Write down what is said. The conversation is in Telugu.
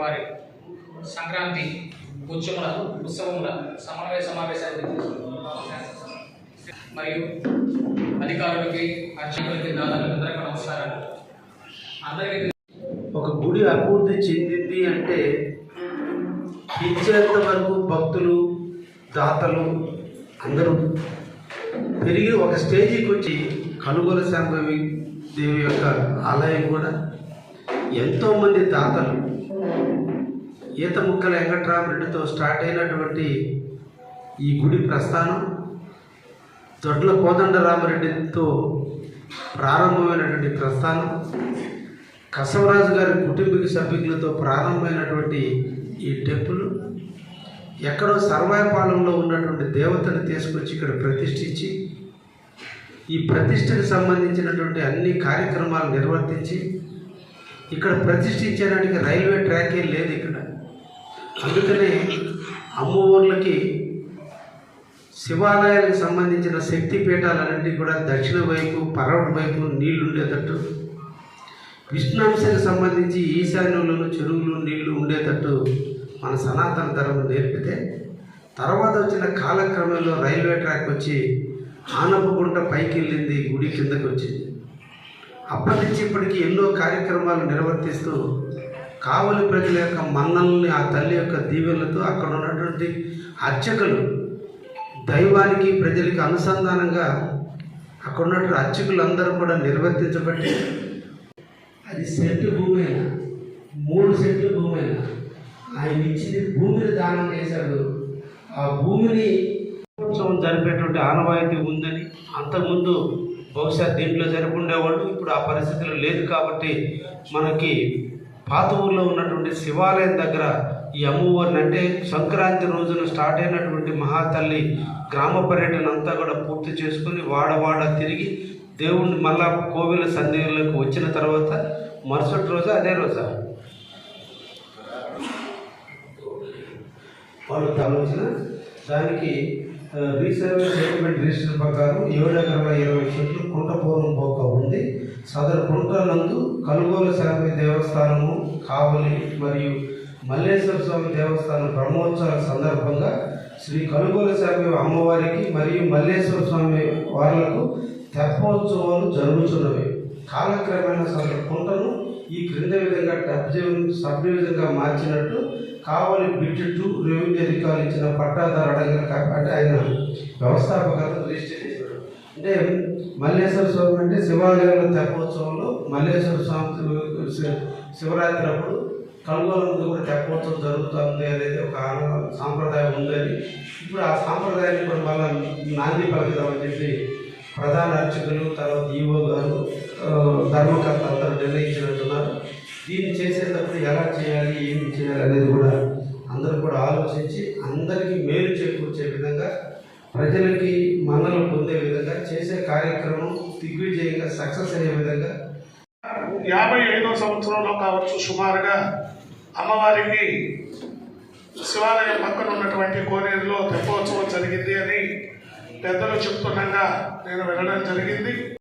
వారి సంక్రాంతి ఉత్సవముల ఉత్సవముల సమన్వయ సమావేశాన్ని మరియు అధికారులకి అర్చకులకి దాదాపు నమస్కారాలు. అందరికీ ఒక గుడి అభివృద్ధి చెందింది అంటే ఇచ్చేంత వరకు భక్తులు దాతలు అందరూ పెరిగి ఒక స్టేజీకి వచ్చి కనుగోలు శాంభవి దేవి యొక్క ఆలయం కూడా ఎంతోమంది తాతలు ఈత ముక్కల వెంకట్రామరెడ్డితో స్టార్ట్ అయినటువంటి ఈ గుడి ప్రస్థానం దొడ్ల కోదండరామరెడ్డితో ప్రారంభమైనటువంటి ప్రస్థానం కసవరాజు గారి కుటుంబిక సభ్యులతో ప్రారంభమైనటువంటి ఈ టెంపుల్ ఎక్కడో సర్వాయపాలెంలో ఉన్నటువంటి దేవతను తీసుకొచ్చి ఇక్కడ ప్రతిష్ఠించి ఈ ప్రతిష్టకు సంబంధించినటువంటి అన్ని కార్యక్రమాలు నిర్వర్తించి ఇక్కడ ప్రతిష్ఠించడానికి రైల్వే ట్రాకే లేదు ఇక్కడ. అందుకనే అమ్మవార్లకి శివాలయాలకు సంబంధించిన శక్తి పీఠాలన్నింటినీ కూడా దక్షిణ వైపు పరవటి వైపు నీళ్ళు ఉండేటట్టు విష్ణుంశకు సంబంధించి ఈశాన్యంలోను చెరువులు నీళ్ళు ఉండేటట్టు మన సనాతన ధర్మం నేర్పితే తర్వాత వచ్చిన కాలక్రమంలో రైల్వే ట్రాక్ వచ్చి ఆనపగుంట పైకి వెళ్ళింది గుడి కిందకు వచ్చింది. అప్పటి నుంచి ఇప్పటికి ఎన్నో కార్యక్రమాలు నిర్వర్తిస్తూ కావలి ప్రజల యొక్క మన్నల్ని ఆ తల్లి యొక్క దీవెనలతో అక్కడ ఉన్నటువంటి అర్చకులు దైవానికి ప్రజలకి అనుసంధానంగా అక్కడ ఉన్నటువంటి అర్చకులందరూ కూడా నిర్వర్తించబట్టి అది సెంటు భూమి అయినా మూడు సెంట్లు భూమి అయినా ఆయన ఇచ్చింది భూమిని దానం చేశాడు. ఆ భూమిని జరిపేటువంటి ఆనవాయితీ ఉందని అంతకుముందు బహుశా దీంట్లో జరుపుండేవాళ్ళు ఇప్పుడు ఆ పరిస్థితులు లేదు కాబట్టి మనకి పాత ఊర్లో ఉన్నటువంటి శివాలయం దగ్గర ఈ అమ్మవారిని అంటే సంక్రాంతి రోజున స్టార్ట్ అయినటువంటి మహాతల్లి గ్రామ పర్యటన అంతా కూడా పూర్తి చేసుకుని వాడవాడ తిరిగి దేవుణ్ణి మళ్ళా కోవిల సందేహంలోకి వచ్చిన తర్వాత మరుసటి రోజు అదే రోజా. వాళ్ళు ఆలోచన దానికి రీసర్వే స్టేట్మెంట్ రిజిస్టర్ ప్రకారం ఏడు ఎకరాల ఇరవై చెట్లు కుంటపూర్వం పోక ఉంది. సదరు కుంట నందు కలుగోలు స్వామి దేవస్థానము కావలి మరియు మల్లేశ్వర స్వామి దేవస్థానం బ్రహ్మోత్సవాల సందర్భంగా శ్రీ కలుగోలు స్వామి అమ్మవారికి మరియు మల్లేశ్వర స్వామి వార్లకు తెప్పోత్సవాలు జరుగుతున్నవి కాలక్రమేణా సదరు కుంటను ఈ క్రింద విధంగా డబ్ సబ్ డివిజన్గా మార్చినట్టు కావలి బిట్ టు రెవెన్యూ అధికారులు ఇచ్చిన పట్టాదారు అడగిన అంటే ఆయన వ్యవస్థాపకత రిజిస్టర్ చేశారు. అంటే మల్లేశ్వర స్వామి అంటే శివాలయంలో తెప్పోత్సవంలో మల్లేశ్వర స్వామి శివరాత్రి అప్పుడు కలుగోల ముందు కూడా తెప్పోత్సవం జరుగుతుంది అనేది ఒక సాంప్రదాయం ఉందని. ఇప్పుడు ఆ సాంప్రదాయాన్ని కూడా మళ్ళీ నాంది పలుకుదామని చెప్పి ప్రధాన అర్చకులు తర్వాత ఈవో గారు ధర్మకర్త అందరూ నిర్ణయించినట్టున్నారు. దీన్ని చేసేటప్పుడు ఎలా చేయాలి ఏమి చేయాలి అనేది కూడా అందరూ కూడా ఆలోచించి అందరికీ మేలు చేకూర్చే విధంగా ప్రజలకి మన్నలు పొందే విధంగా చేసే కార్యక్రమం దిగ్విజయంగా సక్సెస్ అయ్యే విధంగా. యాభై ఐదో సంవత్సరంలో కావచ్చు సుమారుగా అమ్మవారికి శివాలయం పక్కన ఉన్నటువంటి కోనేరులో తెప్పోత్సవం జరిగింది అని పెద్దలు చెప్తుండగా నేను వెళ్ళడం జరిగింది.